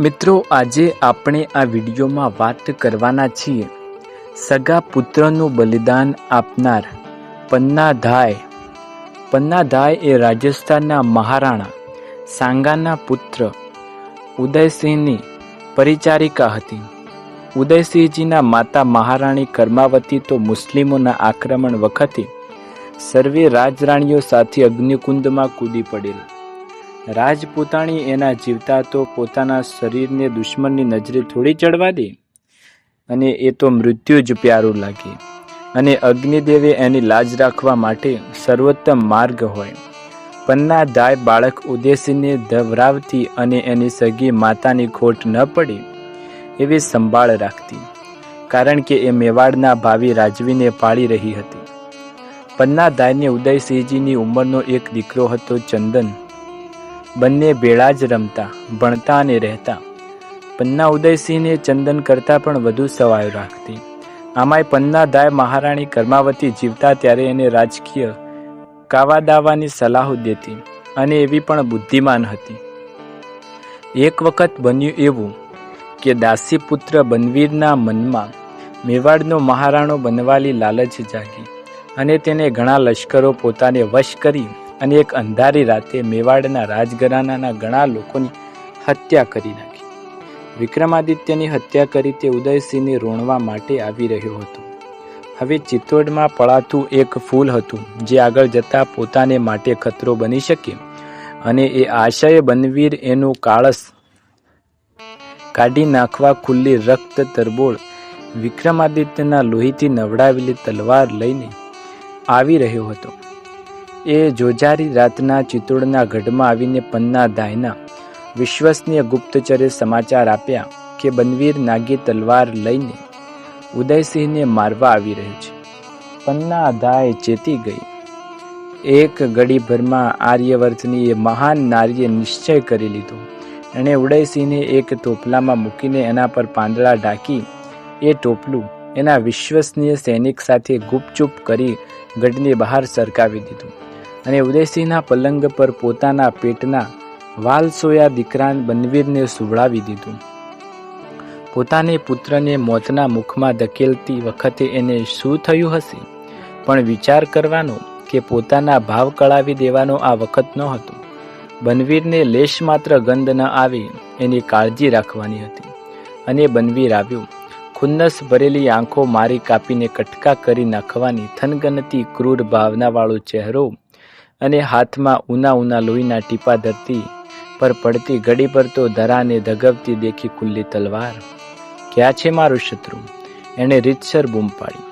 મિત્રો, આજે આપણે આ વિડીયોમાં વાત કરવાના છીએ. સગા પુત્રનું બલિદાન આપનાર પન્નાધાય. પન્નાધાય એ રાજસ્થાનના મહારાણા, સાંગાના પુત્ર, ઉદયસિંહની પરિચારિકા હતી. ઉદયસિંહજીના માતા મહારાણી કર્માવતી તો મુસ્લિમોના આક્રમણ વખતે સર્વે રાજરાણીઓ સાથે અગ્નિકુંડમાં કૂદી પડેલ. રાજપૂતાણી એના જીવતા તો પોતાના શરીરને દુશ્મનની નજરે થોડી ચડવા દે. અને એ તો મૃત્યુ જ પ્યારું લાગે. અને અગ્નિદેવે એની લાજ રાખવા માટે સર્વોત્તમ માર્ગ હોય. પન્ના દાય બાળક ઉદ્દેશીને ધવરાવતી અને એની સગી માતાની ખોટ ન પડે, એવી સંભાળ રાખતી. કારણ કે એ મેવાડના ભાવિ રાજવીને પાળી રહી હતી. પન્ના દાયને ઉદયસિંહજીની ઉંમરનો એક દીકરો હતો ચંદન. બંને ભેળા જ રમતા, ભણતા અને રહેતા. પન્ના ઉદયસિંહને ચંદન કરતાં પણ વધુ સવાયો રાખતી. આમાંય પન્ના દાય મહારાણી કર્માવતી જીવતા ત્યારે એને રાજકીય કાવા દાવાની સલાહો દેતી અને એવી પણ બુદ્ધિમાન હતી. એક વખત બન્યું એવું કે દાસી પુત્ર બનવીરના મનમાં મેવાડનો મહારાણો બનવાની લાલચ જાગી અને તેને ઘણા લશ્કરો પોતાને વશ કરી અને એક અંધારી રાતે મેવાડના રાજઘરાનાના ઘણા લોકોની હત્યા કરી નાખી. વિક્રમાદિત્યની હત્યા કરી તે ઉદયસિંહને રોણવા માટે આવી રહ્યો હતો. હવે ચિત્તોડમાં પળાતું એક ફૂલ હતું, જે આગળ જતા પોતાને માટે ખતરો બની શકે અને એ આશય બનવીર એનું કાળસ કાઢી નાખવા ખુલ્લી રક્ત તરબોળ વિક્રમાદિત્યના લોહીથી નવડાવેલી તલવાર લઈને આવી રહ્યો હતો. એ જોજારી રાતના ચિત્તોડના ગઢમાં આવીને પન્ના દાયના વિશ્વસનીય ગુપ્તચરે સમાચાર આપ્યા કે બનવીર નાગી તલવાર લઈને ઉદયસિંહને મારવા આવી રહ્યો છે. પન્ના દાય ચેતી ગઈ. એક ઘડીભરમાં આર્યવર્તની એ મહાન નારીએ નિશ્ચય કરી લીધો. એણે ઉદયસિંહને એક ટોપલામાં મૂકીને એના પર પાંદડા ઢાંકી એ ટોપલું એના વિશ્વસનીય સૈનિક સાથે ગુપચુપ કરી ગઢની બહાર સરકાવી દીધું. અને ઉદયસિંહના પલંગ પર પોતાના પેટના વાલસોયા દીકરા બનવીરને સુવડાવી દીધું. પોતાને પુત્રને મોતના મુખમાં ધકેલતી વખતે એને શું થયું હશે? પણ વિચાર કરવાનો કે પોતાના ભાવ કળાવી દેવાનો આ વખત ન હતો બનવીરને લેશ માત્ર ગંધ ન આવે એની કાળજી રાખવાની હતી. અને બનવીર આવ્યો. ખુન્નસ ભરેલી આંખો મારી કાપીને કટકા કરી નાખવાની થનગનતી ક્રૂર ભાવનાવાળો ચહેરો અને હાથમાં ઉના ઉના લોહીના ટીપા ધરતી પર પડતી ઘડી પર તો ધરાને ધગવતી દેખી ખુલ્લી તલવાર. ક્યાં છે મારું શત્રુ? એણે રીતસર બૂમ પાડી.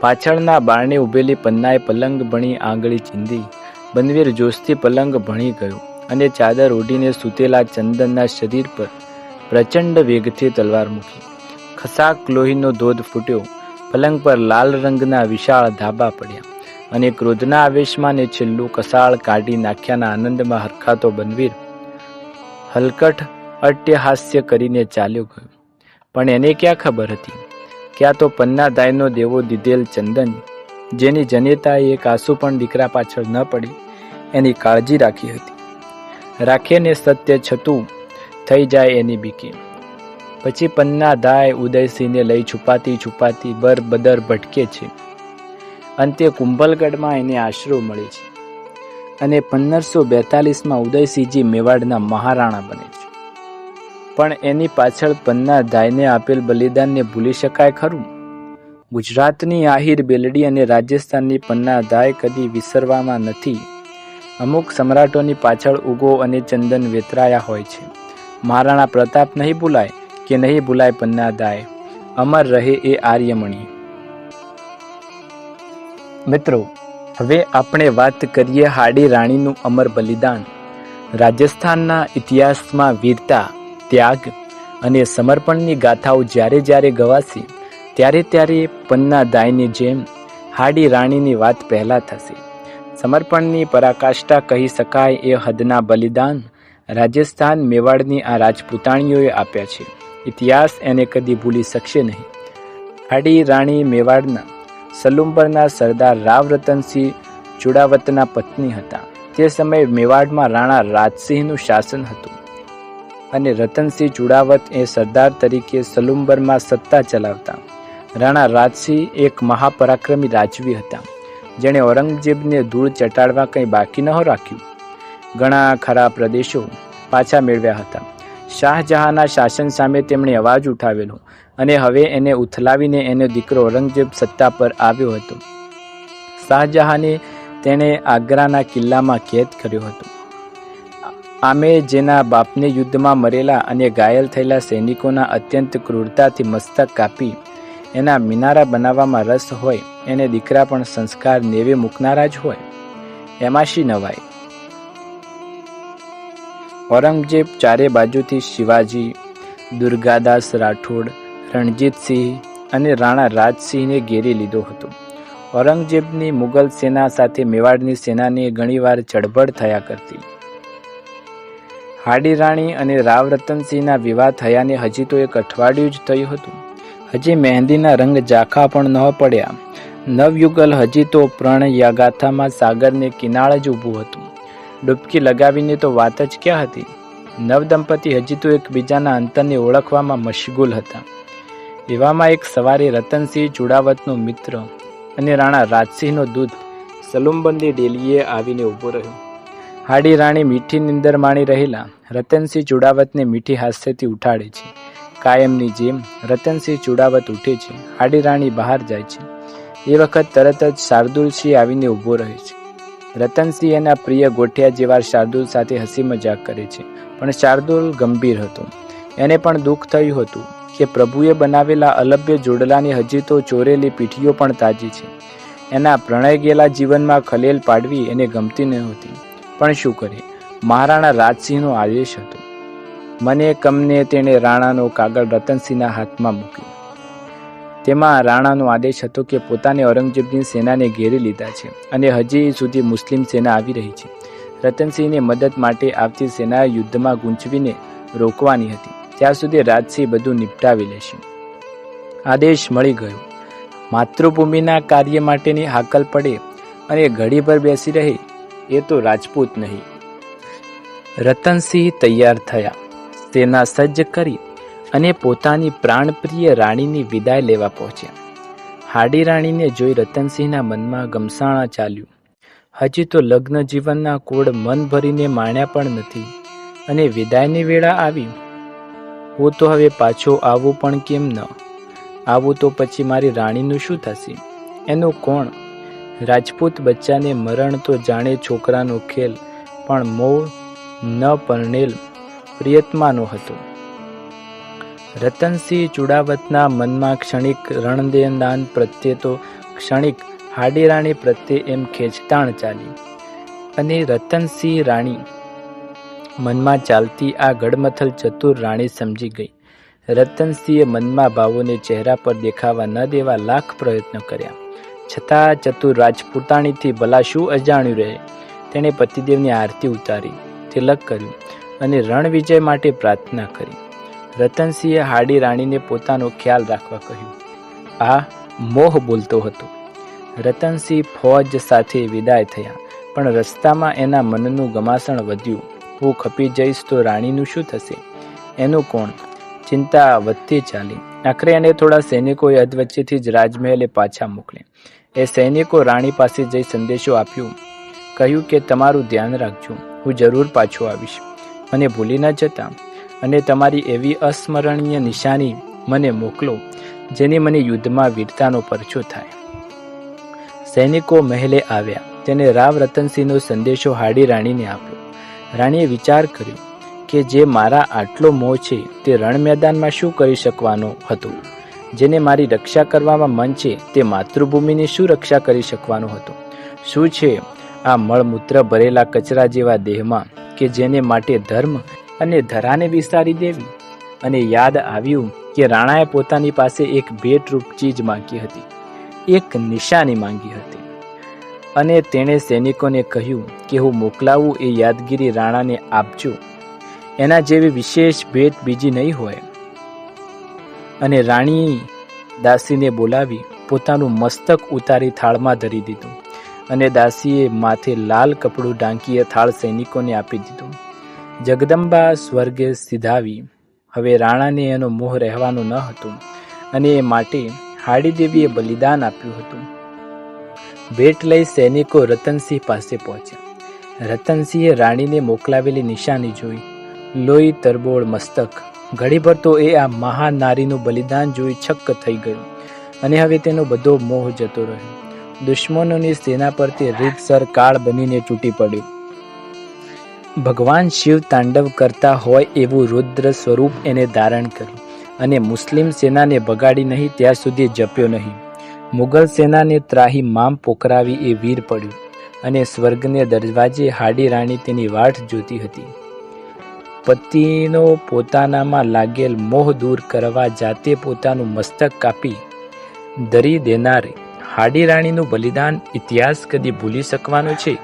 પાછળના બારણે ઊભેલી પન્નાએ પલંગ ભણી આંગળી ચીંધી. બનવીર જોશથી પલંગ ભણી ગયો અને ચાદર ઓઢીને સૂતેલા ચંદનના શરીર પર પ્રચંડ વેગથી તલવાર મૂકી. ખસાક લોહીનો ધોધ ફૂટ્યો. પલંગ પર લાલ રંગના વિશાળ ધાબા પડ્યા. અને ક્રોધના આવેશમાં ને છેલ્લું કસાળ કાઢી નાખ્યાના આનંદમાં હરખાતો બનવીર હલકટ અટ્યહાસ્ય કરીને ચાલ્યો ગયો. પણ એને ક્યાં ખબર હતી? ક્યાં તો પન્ના દાયનો દેવો દીધેલ ચંદન, જેની જનેતાએ એક આંસુ પણ દીકરા પાછળ ન પડી, એની કાળજી રાખી હતી. રાખીને સત્ય છતું થઈ જાય એની બીકે. પછી પન્ના દાય ઉદયસિંહને લઈ છુપાતી છુપાતી બર બદર ભટકે છે. અંતે કુંભલગઢમાં એને આશરો મળે છે. અને પંદરસો બેતાલીસમાં ઉદયસિંહજી મેવાડના મહારાણા બને છે. પણ એની પાછળ પન્ના દાયને આપેલ બલિદાનને ભૂલી શકાય ખરું? ગુજરાતની આહિર બેલડી અને રાજસ્થાનની પન્ના દાય કદી વિસરવામાં નથી. અમુક સમ્રાટોની પાછળ ઉગો અને ચંદન વેતરાયા હોય છે. મહારાણા પ્રતાપ નહીં ભૂલાય કે નહીં ભૂલાય પન્ના દાય અમર રહે એ આર્યમણી. મિત્રો, હવે આપણે વાત કરીએ હાડી રાણીનું અમર બલિદાન. રાજસ્થાનના ઇતિહાસમાં વીરતા, ત્યાગ અને સમર્પણની ગાથાઓ જ્યારે જ્યારે ગવાશે, ત્યારે ત્યારે પન્ના દાયની જેમ હાડી રાણીની વાત પહેલાં થશે. સમર્પણની પરાકાષ્ઠા કહી શકાય એ હદના બલિદાન રાજસ્થાન મેવાડની આ રાજપૂતાણીઓએ આપ્યા છે. ઇતિહાસ એને કદી ભૂલી શકશે નહીં. હાડી રાણી મેવાડના સલુંબરના સરદાર રાવરતનસિંહ ચુડાવતના પત્ની હતા. તે સમયે મેવાડમાં રાણા રાજસિંહનું શાસન હતું અને રતનસિંહ ચુડાવત એ સરદાર તરીકે સલુંબરમાં સત્તા ચલાવતા. રાણા રાજસિંહ એક મહાપરાક્રમી રાજવી હતા. જેણે ઔરંગઝેબને ધૂળ ચટાડવા કંઈ બાકી ન રાખ્યું. ઘણા ખરા પ્રદેશો પાછા મેળવ્યા હતા. શાહજહાંના શાસન સામે તેમણે અવાજ ઉઠાવેલો. અને હવે એને ઉથલાવીને એનો દીકરો ઔરંગઝેબ સત્તા પર આવ્યો હતો. શાહજહાંને તેણે આગ્રાના કિલ્લામાં કેદ કર્યો હતો. આમે જેના બાપને યુદ્ધમાં મરેલા અને ઘાયલ થયેલા સૈનિકોના અત્યંત ક્રૂરતાથી મસ્તક કાપી એના મિનારા બનાવવામાં રસ હોય, એને દીકરા પણ સંસ્કાર નેવે મૂકનારા જ હોય. એમાં શી નવાય ઔરંગઝેબ ચારે બાજુથી શિવાજી, દુર્ગાદાસ રાઠોડ રણજીતસિંહ અને રાણા રાજસિંહને ઘેરી લીધો હતો. ઔરંગઝેબની મુગલ સેના સાથે મેવાડની સેનાને ઘણીવાર ચળબળ થયા કરતી. હાડી રાણી અને રાવ રતનસિંહના વિવાહ થયાને હજી તો એક અઠવાડિયું જ થયું હતું. હજી મહેંદીના રંગ ઝાંખા પણ ન પડ્યા. નવયુગલ હજી તો પ્રણયાગાથામાં સાગરને કિનાળ જ ઊભું હતું. ડૂબકી લગાવીને તો વાત જ ક્યાં હતી? નવદંપતી હજી તો એકબીજાના અંતરને ઓળખવામાં મશગુલ હતા. એવામાં એક સવારે રતનસિંહ ચુડાવતનો મિત્ર અને રાણા રાજસિંહનો દૂત સલુંબંદી ડેલીએ આવીને ઊભો રહ્યો. હાડી રાણી મીઠી નિંદર માણી રહેલા રતનસિંહ ચુડાવતને મીઠી હાસ્યથી ઉઠાડે છે. કાયમની જેમ રતનસિંહ ચુડાવત ઉઠે છે. હાડી રાણી બહાર જાય છે. એ વખત તરત જ શાર્દુલસિંહ આવીને ઊભો રહે છે. રતનસિંહ એના પ્રિય ગોઠિયા જેવા શાર્દુલ સાથે હસી મજાક કરે છે. પણ શાર્દુલ ગંભીર હતો. એને પણ દુઃખ થયું હતું. કે પ્રભુએ બનાવેલા અલભ્ય જોડલાની હજી તો ચોરેલી પીઠીઓ પણ તાજી છે. એના પ્રણય ગયેલા જીવનમાં ખલેલ પાડવી એને ગમતી નહોતી. પણ શું કરે? મહારાણા રાજસિંહનો આદેશ હતો. મને કમને તેણે રાણાનો કાગળ રતનસિંહના હાથમાં મૂક્યો. તેમાં રાણાનો આદેશ હતો કે પોતાને ઔરંગઝેબની સેનાને ઘેરી લીધા છે અને હજી સુધી મુસ્લિમ સેના આવી રહી છે. રતનસિંહને મદદ માટે આવતી સેના યુદ્ધમાં ગૂંચવીને રોકવાની હતી. ત્યાં સુધી રાજસિંહ બધું નિપટાવી લેશે. આદેશ મળી ગયો. માતૃભૂમિના કાર્ય માટેની હાકલ પડે અને ઘડી પર બેસી રહે એ તો રાજપૂત નહીં. રતનસિંહ તૈયાર થયા. સેના સજ્જ કરી અને પોતાની પ્રાણપ્રિય રાણીની વિદાય લેવા પહોંચ્યા. હાડી રાણીને જોઈ રતનસિંહના મનમાં ગમસાણા ચાલ્યું. હજી તો લગ્ન જીવનના કોડ મન ભરીને માણ્યા પણ નથી અને વિદાયની વેળા આવી હું તો હવે પાછો આવું પણ કેમ ન? આવું તો પછી મારી રાણીનું શું થશે? એનું કોણ? રાજપૂત બચ્ચાને મરણ તો જાણે છોકરાનો ખેલ, પણ મો ન પરણેલ પ્રિયતમાનો હતો. રતનસિંહ ચુડાવતના મનમાં ક્ષણિક રણદેદાન પ્રત્યે તો ક્ષણિક હાડી રાણી પ્રત્યે એમ ખેંચતાણ ચાલી. અને રતનસિંહ રાણી મનમાં ચાલતી આ ગડમથલ ચતુર રાણી સમજી ગઈ. રતનસિંહે મનમાં ભાવોને ચહેરા પર દેખાવા ન દેવા લાખ પ્રયત્ન કર્યા. છતાં ચતુર રાજપૂતાણીથી ભલા શું અજાણ્યું રહે. તેણે પતિદેવની આરતી ઉતારી, તિલક કર્યું અને રણવિજય માટે પ્રાર્થના કરી. રતનસિંહે હાડી રાણીને પોતાનો ખ્યાલ રાખવા કહ્યું, આ મોહ બોલતો હતો. રતનસિંહ ફૌજ સાથે વિદાય થયા, પણ રસ્તામાં એના મનનું ગમાસણ વધ્યું. હું ખપી જઈશ તો રાણીનું શું થશે? એનું કોણ? ચિંતા વધતી ચાલી. આખરે એને થોડા સૈનિકોએ અધવચ્ચેથી જ રાજમહેલે પાછા મોકલે. એ સૈનિકો રાણી પાસે જઈ સંદેશો આપ્યો. કહ્યું કે તમારું ધ્યાન રાખજો. હું જરૂર પાછો આવીશ. મને ભૂલી ન જતા. અને તમારી એવી અસ્મરણીય નિશાની મને મોકલો, જેની મને યુદ્ધમાં વીરતાનો પરચો થાય. સૈનિકો મહેલે આવ્યા. તેને રાવ રતનસિંહનો સંદેશો હાડી રાણીને આપ્યો. રાણીએ વિચાર કર્યો કે જે મારા આટલો મોહ છે તે રણ મેદાનમાં શું કરી શકવાનો હતો? જેને મારી રક્ષા કરવામાં મન છે તે માતૃભૂમિની શું રક્ષા કરી શકવાનો હતો? શું છે આ મળમૂત્ર ભરેલા કચરા જેવા દેહમાં કે જેને માટે ધર્મ અને ધરાને વિસ્તારી દેવી? અને યાદ આવ્યું કે રાણાએ પોતાની પાસે એક ભેટરૂપ ચીજ માંગી હતી. એક નિશાની માંગી હતી. અને તેણે સૈનિકોને કહ્યું કે હું મોકલાવું એ યાદગીરી રાણાને આપજો. એના જેવી વિશેષ ભેટ બીજી નહીં હોય. અને રાણી દાસીને બોલાવી પોતાનું મસ્તક ઉતારી થાળમાં ધરી દીધું અને દાસીએ માથે લાલ કપડું ઢાંકીએ થાળ સૈનિકોને આપી દીધું. જગદંબા સ્વર્ગે સિધાવી. હવે રાણાને એનો મોહ રહેવાનો ન હતો અને એ માટે હાડી દેવીએ બલિદાન આપ્યું હતું. ભેટ લઈ સૈનિકો રતનસિંહ પાસે પહોંચ્યા. રતનસિંહે રાણીને મોકલાવેલી નિશાની જોઈ. લોહી, તરબોળ, મસ્તક. ઘડીભર તો એ આ મહાનારીનું બલિદાન જોઈ છક્ક થઈ ગયું અને હવે તેનો બધો મોહ જતો રહ્યો. દુશ્મનોની સેના પરથી રીતસર કાળ બનીને તૂટી પડ્યો. ભગવાન શિવ તાંડવ કરતા હોય એવું રુદ્ર સ્વરૂપ એને ધારણ કર્યું અને મુસ્લિમ સેનાને બગાડી નહીં, ત્યાં સુધી જપ્યો નહીં. મુગલ સેનાને ત્રાહી મામ પોકરાવી એ વીર પડ્યું અને સ્વર્ગને દરવાજે હાડી રાણી તેની વાટ જોતી હતી. પતિનો પોતાનામાં લાગેલ મોહ દૂર કરવા જાતે પોતાનું મસ્તક કાપી દરી દેનારે હાડી રાણીનું બલિદાન ઇતિહાસ કદી ભૂલી શકવાનો છે?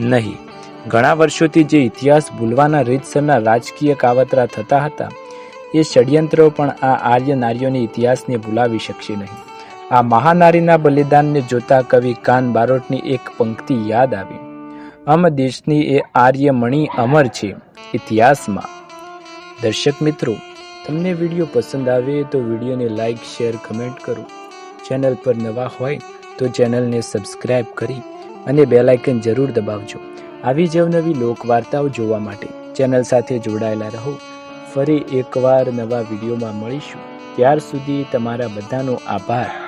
નહીં. ઘણા વર્ષોથી જે ઇતિહાસ ભૂલવાના રીતસરના રાજકીય કાવતરા થતા હતા, એ ષડયંત્રો પણ આ આર્ય નારીઓની ઇતિહાસને ભૂલાવી શકશે નહીં. આ મહાનારીના બલિદાનને જોતા કવિ કાન બારોટની એક પંક્તિ યાદ આવી. અમ દેશની એ આર્યમણી અમર છે, ઇતિહાસમાં. દર્શક મિત્રો, તમને વીડિયો પસંદ આવે તો વિડીયોને લાઈક, શેર, કમેન્ટ કરો. ચેનલ પર નવા હોય તો ચેનલને સબસ્ક્રાઇબ કરી અને બેલાઇકન જરૂર દબાવજો. આવી જ નવી લોકવાર્તાઓ જોવા માટે ચેનલ સાથે જોડાયેલા રહો. ફરી એકવાર નવા વિડીયોમાં મળીશું. ત્યાર સુધી તમારા બધાનો આભાર.